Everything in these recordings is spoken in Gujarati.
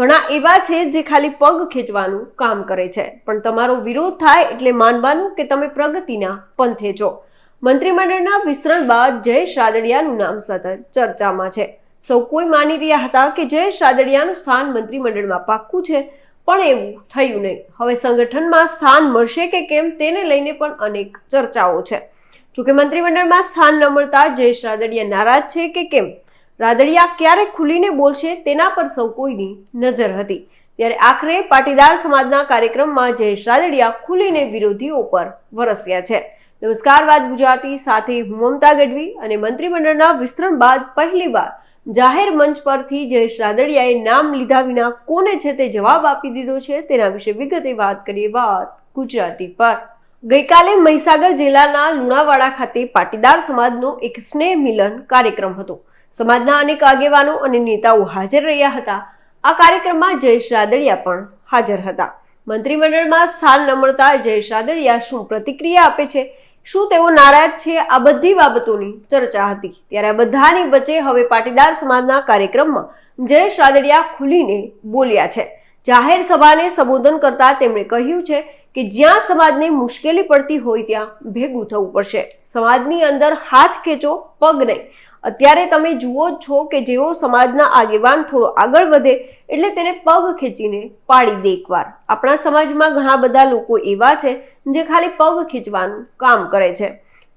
ઘણા એવા છે જે ખાલી પગ ખેંચવાનું કામ કરે છે. પણ તમારો વિરોધ થાય એટલે માનવાનું કે તમે પ્રગતિના પંથે છો. મંત્રીમંડળના વિસ્તરણ બાદ જયેશ રાદડિયાનું નામ સતત ચર્ચામાં છે. સૌ કોઈ માની રહ્યા હતા કે જયેશ રાદડિયાનું સ્થાન મંત્રીમંડળમાં પાક્કું છે, પણ એવું થયું નહીં. હવે સંગઠનમાં સ્થાન મળશે કે કેમ તેને લઈને પણ અનેક ચર્ચાઓ છે. જોકે મંત્રીમંડળમાં સ્થાન ન મળતા જયેશ રાદડિયા નારાજ છે કે કેમ? રાદડિયા ક્યારે ખુલીને બોલશે તેના પર સૌ કોઈની નજર હતી. ત્યારે આખરે પાટીદાર સમાજના કાર્યક્રમમાં જયેશ રાદડિયા ખુલીને વિરોધીઓ પર વરસ્યા છે. નમસ્કાર, વાત ગુજરાતી સાથે હું મમતા ગઢવી અને મંત્રીમંડળના વિસ્તરણ બાદ પહેલીવાર જાહેર મંચ પરથી જયેશ રાદડિયાએ નામ લીધા વિના કોને છે તે જવાબ આપી દીધો છે તેના વિશે વિગતે વાત કરીએ વાત ગુજરાતી પર. ગઈકાલે મહીસાગર જિલ્લાના લુણાવાડા ખાતે પાટીદાર સમાજનો એક સ્નેહ મિલન કાર્યક્રમ હતો. સમાજના અનેક આગેવાનો અને નેતાઓ હાજર રહ્યા હતા. આ કાર્યક્રમમાં જયેશ રાદડિયા પણ હાજર હતા. મંત્રીમંડળમાં સ્થાન ન મળતા જયેશ રાદડિયા શું પ્રતિક્રિયા આપે છે? શું તેઓ નારાજ છે? આ બધી બાબતોની ચર્ચા હતી. ત્યારે બધાની વચ્ચે હવે પાટીદાર સમાજના કાર્યક્રમમાં જયેશ રાદડિયા ખુલીને બોલ્યા છે. જાહેર સભાને સંબોધન કરતા તેમણે કહ્યું છે કે જ્યાં સમાજને મુશ્કેલી પડતી હોય ત્યાં ભેગું થવું પડશે. સમાજની અંદર હાથ ખેંચો, પગ નહીં. અત્યારે તમે જુઓ છો કે જેવો સમાજના આગેવાન થોડો આગળ વધે એટલે તેને પગ ખેંચીને પાડી દે એકવાર. આપણા સમાજમાં ઘણા બધા લોકો એવા છે જે ખાલી પગ ખેંચવાનું કામ કરે છે.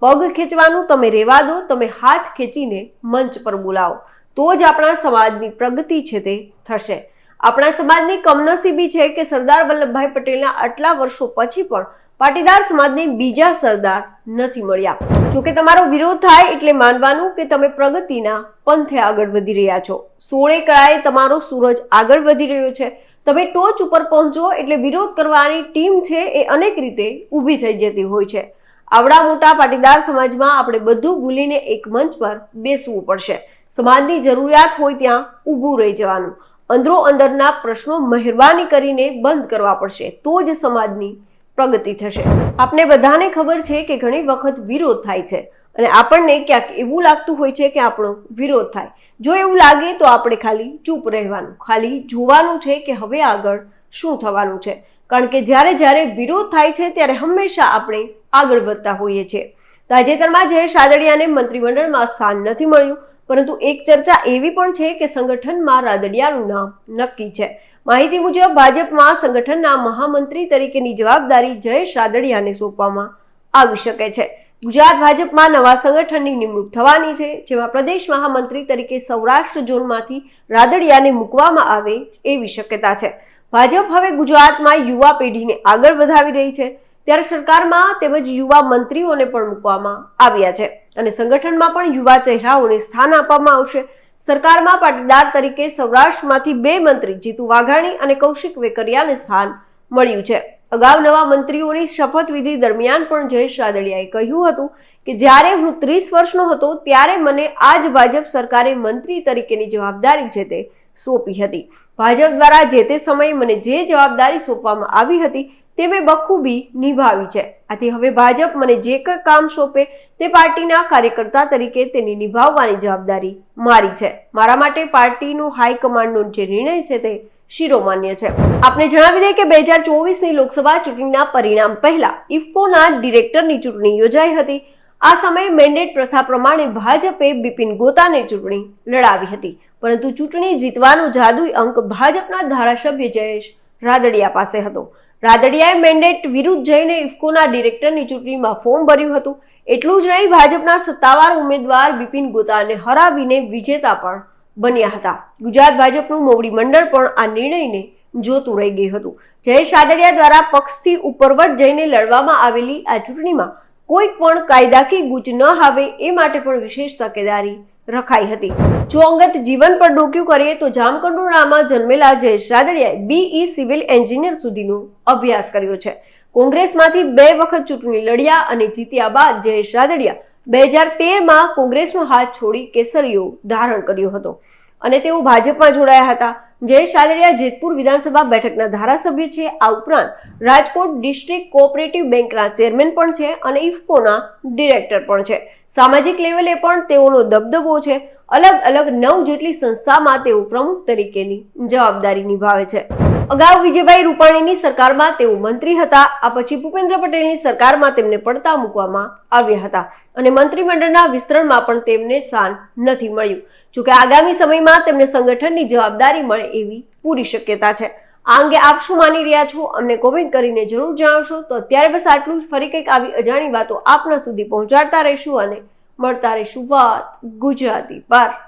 પગ ખેંચવાનું તમે રહેવા દો, તમે હાથ ખેંચીને મંચ પર બોલાવો. તો જ આપણા સમાજની પ્રગતિ છે તે થશે. આપણા સમાજની કમનસીબી છે કે સરદાર વલ્લભભાઈ પટેલના આટલા વર્ષો પછી પણ પાટીદાર સમાજને બીજા સરદાર નથી મળ્યા. જોકે તમારો વિરોધ થાય એટલે માનવાનું કે તમે પ્રગતિના પંથે આગળ વધી રહ્યા છો. સોળે કળાએ તમારો સૂરજ આગળ વધી રહ્યો છે. તમે ટોચ ઉપર પહોંચો એટલે વિરોધ કરવાની ટીમ છે એ અનેક રીતે ઊભી થઈ જતી હોય છે. આવડા મોટા પાટીદાર સમાજમાં આપણે બધું ભૂલીને એક મંચ પર બેસવું પડશે. સમાજની જરૂરિયાત હોય ત્યાં ઊભું રહી જવાનું. અંદરો અંદરના પ્રશ્નો મહેરબાની કરીને બંધ કરવા પડશે. તો જ સમાજની પ્રગતિ થશે. આપને બધાને ખબર છે કે ઘણી વખત વિરોધ થાય છે અને આપણને ક્યાંક એવું લાગતું હોય છે કે આપણો વિરોધ થાય. જો એવું લાગે તો આપણે ખાલી ચૂપ રહેવાનું, ખાલી જોવાનું છે કે હવે આગળ શું થવાનું છે. કારણ કે જ્યારે જ્યારે વિરોધ થાય છે ત્યારે હંમેશા આપણે આગળ વધતા હોઈએ છીએ. તાજેતરમાં જયેશ રાદડિયાને મંત્રીમંડળમાં સ્થાન નથી મળ્યું, પરંતુ એક ચર્ચા એવી પણ છે કે સંગઠનમાં રાદડિયાનું નામ નક્કી છે. માહિતી મુજબ, ભાજપમાં સંગઠનના મહામંત્રી તરીકેની જવાબદારી જયેશ રાદડિયાને સોંપવામાં આવી શકે છે. ગુજરાત ભાજપમાં નવા સંગઠનની નિમણૂક થવાની છે, જેમાં પ્રદેશ મહામંત્રી તરીકે સૌરાષ્ટ્ર ઝોનમાંથી રાદડિયાને મૂકવામાં આવે એવી શક્યતા છે. ભાજપ હવે ગુજરાતમાં યુવા પેઢીને આગળ વધાવી રહી છે. ત્યારે સરકારમાં તેમજ યુવા મંત્રીઓને પણ મૂકવામાં આવ્યા છે. અને સંગઠનમાં પણ યુવા ચહેરાઓને સ્થાન આપવામાં આવશે. સરકારમાં પાટીદાર તરીકે સૌરાષ્ટ્રમાંથી બે મંત્રી જીતુ વાઘાણી અને કૌશિક વેકરિયાને સ્થાન મળ્યું છે. અગાઉ નવા મંત્રીઓની શપથવિધિ દરમિયાન પણ જયેશ રાદડિયાએ કહ્યું હતું કે, જ્યારે હું ત્રીસ વર્ષનો હતો, ત્યારે મને આ જ ભાજપ સરકારે મંત્રી તરીકેની જવાબદારી છે તે સોંપી હતી. ભાજપ દ્વારા જે તે સમયે મને જે જવાબદારી સોંપવામાં આવી હતી, તે મેં બખૂબી નિભાવી છે. આથી હવે ભાજપ મને જે કંઈ કામ સોંપે તે પાર્ટીના કાર્યકર્તા તરીકે તેની નિભાવવાની જવાબદારી મારી છે. મારા માટે પાર્ટીનું હાઈકમાન્ડનો જે નિર્ણય છે તે શિરોમાન્ય છે. આપને જણાવી દઈએ કે બે હજાર ચોવીસની લોકસભા ચૂંટણીના પરિણામ પહેલા ઇફકોના ડિરેક્ટરની ચૂંટણી યોજાઈ હતી. આ સમયે મેન્ડેટ પ્રથા પ્રમાણે ભાજપે બિપિન ગોતાને ચૂંટણી લડાવી હતી. પરંતુ ચૂંટણી જીતવાનો જાદુઈ અંક ભાજપના ધારાસભ્ય જયેશ રાદડિયા પાસે હતો. રાદડિયાએ મેન્ડેટ વિરુદ્ધ જઈને ઇફકોના ડિરેક્ટરની ચૂંટણીમાં ફોર્મ ભર્યું હતું. એટલું જ નહીં, ભાજપના સત્તાવાર ઉમેદવાર બિપિન ગોતાને હરાવીને વિજેતા પણ બન્યા હતા. ગુજરાત ભાજપનું મોવડી મંડળ પણ આ નિર્ણયને જોતું રહી ગયું હતું. જયેશ આદડિયા દ્વારા પક્ષથી ઉપરવટ જઈને લડવામાં આવેલી આ ચૂંટણીમાં કોઈ પણ કાયદાકી ગૂંચ ન આવે એ માટે પણ વિશેષ તકેદારી રખાઈ હતી. જો અંગત જીવન પર ડોક્યું કરીએ તો જામકંડોરામાં જન્મેલા જયેશ રાદડિયાએ બીઈ સિવિલ એન્જિનિયર સુધીનો અભ્યાસ કર્યો છે. કોંગ્રેસમાંથી બે વખત ચૂંટણી લડ્યા અને જીત્યા બાદ જયેશ રાદડિયા બે હજાર તેરમાં કોંગ્રેસનો હાથ છોડી કેસરીઓ ધારણ કર્યો હતો. અને તેઓ ભાજપમાં જોડાયા હતા. જયેશ રાદડિયા જેતપુર વિધાનસભા બેઠકના ધારાસભ્ય છે. આ ઉપરાંત રાજકોટ ડિસ્ટ્રિક્ટ કોઓપરેટિવ બેંકના ચેરમેન પણ છે અને ઇફકોના ડિરેક્ટર પણ છે. સામાજિક લેવલે પણ તેઓનો દબદબો છે. અલગ અલગ નવ જેટલી સંસ્થામાં તેઓ પ્રમુખ તરીકેની જવાબદારી નિભાવે છે. અગાઉ વિજયભાઈ રૂપાણીની સરકારમાં તેઓ મંત્રી હતા, આ પછી ભૂપેન્દ્ર પટેલની સરકારમાં તેમને પડતા મૂકવામાં આવ્યા હતા અને મંત્રીમંડળના વિસ્તરણમાં પણ તેમને સ્થાન નથી મળ્યું. જોકે આગામી સમયમાં તેમને સંગઠનની જવાબદારી મળે એવી પૂરી શક્યતા છે. આ અંગે આપ શું માની રહ્યા છો? અમને કોમેન્ટ કરીને જરૂર જણાવશો. તો અત્યારે બસ આટલું જ. ફરી કંઈક આવી અજાણી વાતો આપના સુધી પહોંચાડતા રહીશું અને મળતા રહીશું વાત ગુજરાતી પર.